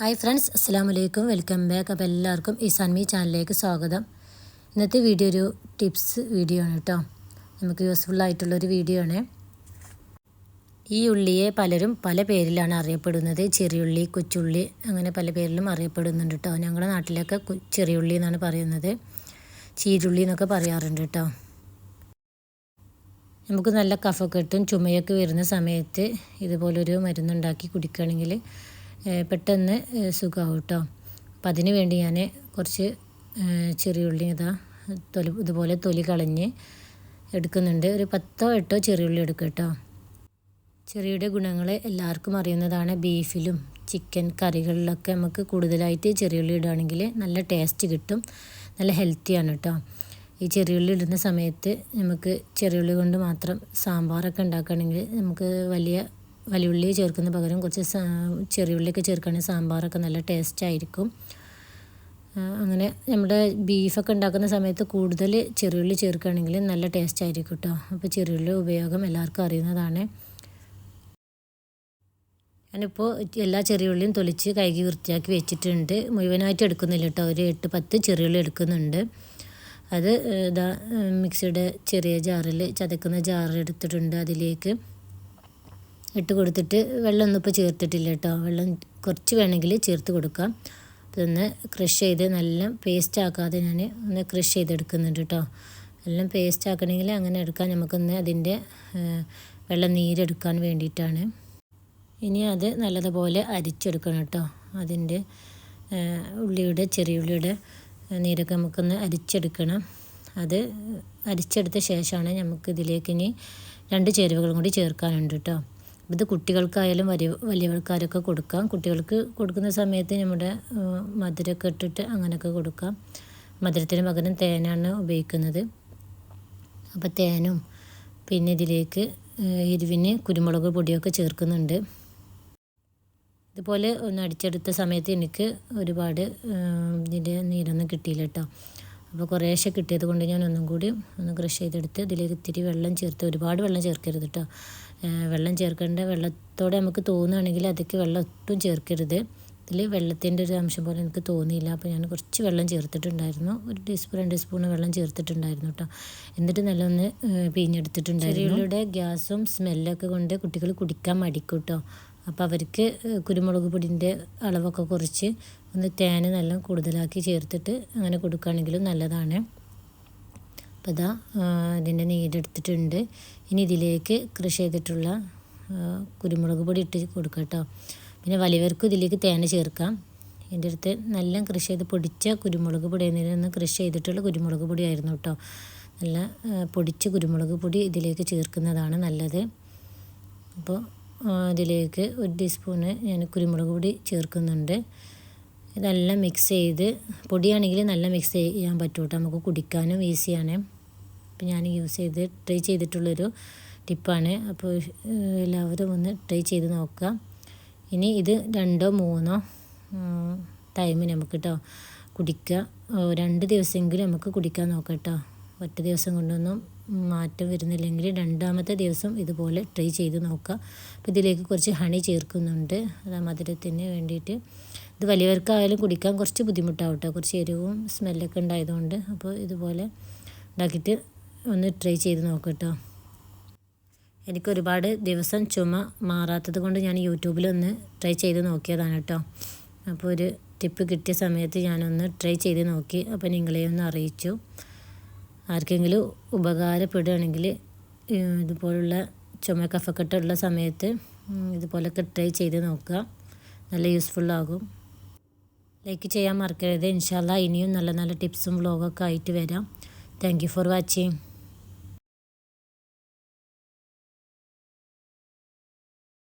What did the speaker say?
Hi friends അസ്സാം വലൈക്കും welcome back. അപ്പോൾ എല്ലാവർക്കും സൺമി ചാനലിലേക്ക് സ്വാഗതം. ഇന്നത്തെ വീഡിയോ ഒരു ടിപ്സ് വീഡിയോ ആണ് കേട്ടോ നമുക്ക് യൂസ്ഫുൾ ആയിട്ടുള്ളൊരു വീഡിയോ ആണ്. ഈ ഉള്ളിയെ പലരും പല പേരിലാണ് അറിയപ്പെടുന്നത്. ചെറിയുള്ളി കൊച്ചുള്ളി അങ്ങനെ പല പേരിലും അറിയപ്പെടുന്നുണ്ട് കേട്ടോ ഞങ്ങളുടെ നാട്ടിലൊക്കെ ചെറിയുള്ളി എന്നാണ് പറയുന്നത്. ചീരുള്ളി എന്നൊക്കെ പറയാറുണ്ട് കേട്ടോ നമുക്ക് നല്ല കഫക്കെട്ടും ചുമയൊക്കെ വരുന്ന സമയത്ത് ഇതുപോലൊരു മരുന്നുണ്ടാക്കി കുടിക്കുകയാണെങ്കിൽ പെട്ടെന്ന് സുഖമാവും കേട്ടോ അപ്പം അതിന് വേണ്ടി ഞാൻ കുറച്ച് ചെറിയുള്ളി ഇതാ തൊലി ഇതുപോലെ തൊലി കളഞ്ഞ് എടുക്കുന്നുണ്ട്. ഒരു പത്തോ എട്ടോ ചെറിയുള്ളി എടുക്കുക കേട്ടോ. ചെറിയുടെ ഗുണങ്ങൾ എല്ലാവർക്കും അറിയുന്നതാണ്. ബീഫിലും ചിക്കൻ കറികളിലൊക്കെ നമുക്ക് കൂടുതലായിട്ട് ചെറിയുള്ളി ഇടുകയാണെങ്കിൽ നല്ല ടേസ്റ്റ് കിട്ടും. നല്ല ഹെൽത്തിയാണ് കേട്ടോ. ഈ ചെറിയുള്ളി ഇടുന്ന സമയത്ത് നമുക്ക് ചെറിയുള്ളി കൊണ്ട് മാത്രം സാമ്പാറൊക്കെ ഉണ്ടാക്കുകയാണെങ്കിൽ നമുക്ക് വലിയ വലിയുള്ളി ചേർക്കുന്ന പകരം കുറച്ച് ചെറിയ ചെറിയുള്ളിയൊക്കെ ചേർക്കുകയാണെങ്കിൽ സാമ്പാറൊക്കെ നല്ല ടേസ്റ്റ് ആയിരിക്കും. അങ്ങനെ നമ്മുടെ ബീഫൊക്കെ ഉണ്ടാക്കുന്ന സമയത്ത് കൂടുതൽ ചെറിയുള്ളി ചേർക്കുകയാണെങ്കിൽ നല്ല ടേസ്റ്റ് ആയിരിക്കും കേട്ടോ അപ്പോൾ ചെറിയുള്ളി ഉപയോഗം എല്ലാവർക്കും അറിയുന്നതാണ്. ഞാനിപ്പോൾ എല്ലാ ചെറിയുള്ളിയും തൊലിച്ച് കൈകി വൃത്തിയാക്കി വെച്ചിട്ടുണ്ട്. മുഴുവനായിട്ട് എടുക്കുന്നില്ല കേട്ടോ ഒരു എട്ട് പത്ത് ചെറിയുള്ളി എടുക്കുന്നുണ്ട്. അത് ഇതാ മിക്സിയുടെ ചെറിയ ജാറിൽ ചതക്കുന്ന ജാറിൽ എടുത്തിട്ടുണ്ട് അതിലേക്ക്. ഇട്ട് കൊടുത്തിട്ട് വെള്ളമൊന്നും ഇപ്പോൾ ചേർത്തിട്ടില്ല കേട്ടോ. വെള്ളം കുറച്ച് വേണമെങ്കിൽ ചേർത്ത് കൊടുക്കാം. അതൊന്ന് ക്രഷ് ചെയ്ത് നല്ല പേസ്റ്റ് ആക്കാതെ ഞാൻ ഒന്ന് ക്രഷ് ചെയ്തെടുക്കുന്നുണ്ട് കേട്ടോ. എല്ലാം പേസ്റ്റ് ആക്കണമെങ്കിൽ അങ്ങനെ എടുക്കാൻ നമുക്കൊന്ന് അതിന്റെ വെള്ളം നീരെടുക്കാൻ വേണ്ടിയിട്ടാണ്. ഇനി അത് നല്ലതുപോലെ അരിച്ചെടുക്കണം കേട്ടോ. അതിന്റെ ഉള്ളിയുടെ ചെറിയ ഉള്ളിയുടെ നീരൊക്കെ നമുക്കൊന്ന് അരിച്ചെടുക്കണം. അത് അരിച്ചെടുത്ത ശേഷമാണ് നമുക്കിതിലേക്ക് ഇനി രണ്ട് ചേരുവകളും കൂടി ചേർക്കാനുണ്ട് കേട്ടോ. ഇത് കുട്ടികൾക്കായാലും വലിയ വലിയവർക്കാരൊക്കെ കൊടുക്കാം. കുട്ടികൾക്ക് കൊടുക്കുന്ന സമയത്ത് നമ്മുടെ മധുരമൊക്കെ ഇട്ടിട്ട് അങ്ങനെയൊക്കെ കൊടുക്കാം. മധുരത്തിന് പകരം തേനാണ് ഉപയോഗിക്കുന്നത്. അപ്പോൾ തേനും പിന്നെ ഇതിലേക്ക് എരിവിന് കുരുമുളക് പൊടിയൊക്കെ ചേർക്കുന്നുണ്ട്. ഇതുപോലെ ഒന്ന് അടിച്ചെടുത്ത സമയത്ത് എനിക്ക് ഒരുപാട് ഇതിന്റെ നീരൊന്നും കിട്ടിയില്ല കേട്ടോ. അപ്പോൾ കുറേശ്ശെ കിട്ടിയത് കൊണ്ട് ഞാൻ ഒന്നും കൂടി ഒന്ന് ക്രഷ് ചെയ്തെടുത്ത് ഇതിലേക്ക് ഇത്തിരി വെള്ളം ചേർത്ത് ഒരുപാട് വെള്ളം ചേർക്കരുത് കേട്ടോ. വെള്ളം ചേർക്കേണ്ട വെള്ളത്തോടെ നമുക്ക് തോന്നുകയാണെങ്കിൽ അതൊക്കെ വെള്ളം ഒട്ടും ചേർക്കരുത്. ഇതിൽ വെള്ളത്തിന്റെ ഒരു അംശം പോലെ എനിക്ക് തോന്നിയില്ല. അപ്പോൾ ഞാൻ കുറച്ച് വെള്ളം ചേർത്തിട്ടുണ്ടായിരുന്നു. ഒരു ടീസ്പൂൺ രണ്ട് സ്പൂൺ വെള്ളം ചേർത്തിട്ടുണ്ടായിരുന്നു കേട്ടോ. എന്നിട്ട് നല്ലൊന്ന് പിഴിഞ്ഞെടുത്തിട്ടുണ്ടായിരുന്നു. ചെറിയുള്ളിയുടെ ഗ്യാസും സ്മെല്ലൊക്കെ കൊണ്ട് കുട്ടികൾ കുടിക്കാൻ മടിക്കും കേട്ടോ. അപ്പോൾ അവർക്ക് കുരുമുളക് പൊടിന്റെ അളവൊക്കെ കുറച്ച് ഒന്ന് തേൻ നല്ല കൂടുതലാക്കി ചേർത്തിട്ട് അങ്ങനെ കൊടുക്കുകയാണെങ്കിലും നല്ലതാണ്. അപ്പോൾ ഇതാ ഇതിന്റെ നീരെടുത്തിട്ടുണ്ട് ഇനി ഇതിലേക്ക് കൃഷി ചെയ്തിട്ടുള്ള കുരുമുളക് പൊടി ഇട്ട് കൊടുക്കാം കേട്ടോ. പിന്നെ വലിയവർക്കും ഇതിലേക്ക് തേന ചേർക്കാം. എന്റെ അടുത്ത് നല്ല കൃഷി ചെയ്ത് പൊടിച്ച കുരുമുളക് പൊടി നിന്ന് കൃഷി ചെയ്തിട്ടുള്ള കുരുമുളക് പൊടിയായിരുന്നു കേട്ടോ. നല്ല പൊടിച്ച കുരുമുളക് പൊടി ഇതിലേക്ക് ചേർക്കുന്നതാണ് നല്ലത്. അപ്പോൾ ഇതിലേക്ക് ഒരു ടീസ്പൂണ് ഞാൻ കുരുമുളക് പൊടി ചേർക്കുന്നുണ്ട്. ഇതെല്ലാം മിക്സ് ചെയ്ത് പൊടിയാണെങ്കിൽ നല്ല മിക്സ് ചെയ്യാൻ പറ്റും കേട്ടോ. നമുക്ക് കുടിക്കാനും ഈസിയാണ്. അപ്പോൾ ഞാൻ യൂസ് ചെയ്ത് ട്രൈ ചെയ്തിട്ടുള്ളൊരു ടിപ്പാണ്. അപ്പോൾ എല്ലാവരും ഒന്ന് ട്രൈ ചെയ്ത് നോക്കുക. ഇനി ഇത് രണ്ടോ മൂന്നോ ടൈം നമുക്ക് കേട്ടോ കുടിക്കുക. രണ്ട് ദിവസമെങ്കിലും നമുക്ക് കുടിക്കാൻ നോക്കാം കേട്ടോ ഒറ്റ ദിവസം കൊണ്ടൊന്നും മാറ്റം വരുന്നില്ലെങ്കിൽ രണ്ടാമത്തെ ദിവസം ഇതുപോലെ ട്രൈ ചെയ്ത് നോക്കുക. അപ്പോൾ ഇതിലേക്ക് കുറച്ച് ഹണി ചേർക്കുന്നുണ്ട്. അത് മധുരത്തിന് വേണ്ടിയിട്ട്. ഇത് വലിയവർക്കായാലും കുടിക്കാൻ കുറച്ച് ബുദ്ധിമുട്ടാവും കേട്ടോ. കുറച്ച് എരിവും സ്മെല്ലൊക്കെ ഉണ്ടായതുകൊണ്ട്. അപ്പോൾ ഇതുപോലെ ഉണ്ടാക്കിയിട്ട് ഒന്ന് ട്രൈ ചെയ്ത് നോക്കട്ടോ എനിക്ക് ഒരുപാട് ദിവസം ചുമ മാറാത്തത് കൊണ്ട് ഞാൻ യൂട്യൂബിലൊന്ന് ട്രൈ ചെയ്ത് നോക്കിയതാണ് കേട്ടോ അപ്പോൾ ഒരു ടിപ്പ് കിട്ടിയ സമയത്ത് ഞാനൊന്ന് ട്രൈ ചെയ്ത് നോക്കി. അപ്പോൾ നിങ്ങളെ ഒന്ന് അറിയിച്ചു. ആർക്കെങ്കിലും ഉപകാരപ്പെടുകയാണെങ്കിൽ ഇതുപോലുള്ള ചുമ കഫക്കെട്ടുള്ള സമയത്ത് ഇതുപോലൊക്കെ ട്രൈ ചെയ്ത് നോക്കുക. നല്ല യൂസ്ഫുള്ളാകും ലൈക്ക് ചെയ്യാൻ മറക്കരുത്. ഇൻഷാല്ല ഇനിയും നല്ല നല്ല ടിപ്സും വ്ളോഗൊക്കെ ആയിട്ട് വരാം. Thank for watching